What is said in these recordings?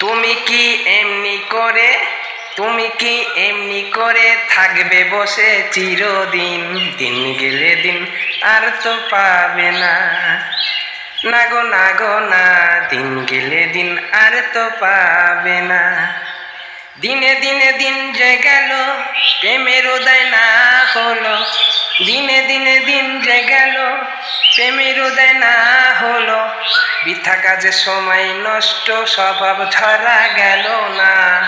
তুমি কি এমনি করে, তুমি কি এমনি করে থাকবে বসে চিরদিন? দিন গেলে দিন আর তো পাবে না। না গো না গো, না, দিন গেলে দিন আর তো পাবে না। দিনে দিনে দিন যে গেল, প্রেমের উদয় না হলো। দিনে দিনে দিন যে গেল, প্রেমের উদয় না হলো। বৃথা কাজে সময় নষ্ট স্বভাব ধরা গেল না।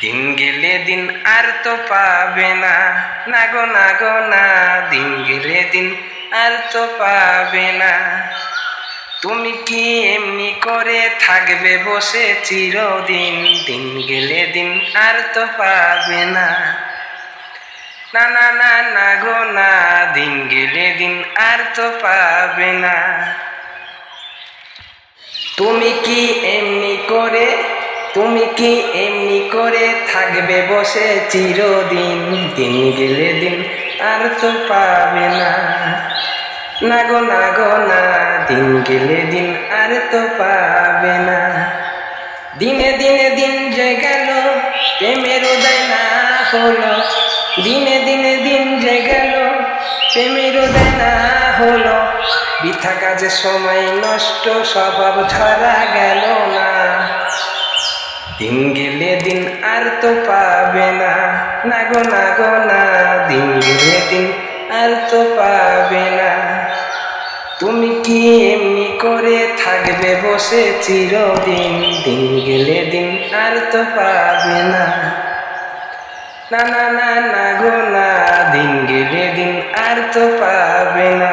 দিন গেলে দিন আর তো পাবে না। না গো, না না, দিন গেলে দিন আর তো পাবে না। তুমি কি এমনি করে থাকবে বসে চিরদিন? দিন গেলে দিন আর তো পাবে না। না না না না গো, না, দিন গেলে দিন আর তো পাবে না। তুমি কি এমনি করে, তুমি কি এমনি করে থাকবে বসে চিরদিন? দিন গেলে দিন আর তো পাবে না। না গো না গো, না, দিন গেলে দিন আর তো পাবে না। দিনে দিনে দিন যে গেল, প্রেমের উদয় না হলো। দিনে দিনে দিন যে গেল, প্রেমের উদয় না হলো। বৃথা কাজে সময় নষ্ট, স্বভাব ধরা গেল না। দিন গেলে দিন আর তো পাবে না। না গো না গো না দিন গেলে দিন আর তো পাবে না। তুমি কি এমনি করে থাকবে বসে চিরদিন? দিন গেলে দিন আর তো পাবে না। না না না না গো না দিন গেলে দিন আর তো পাবে না।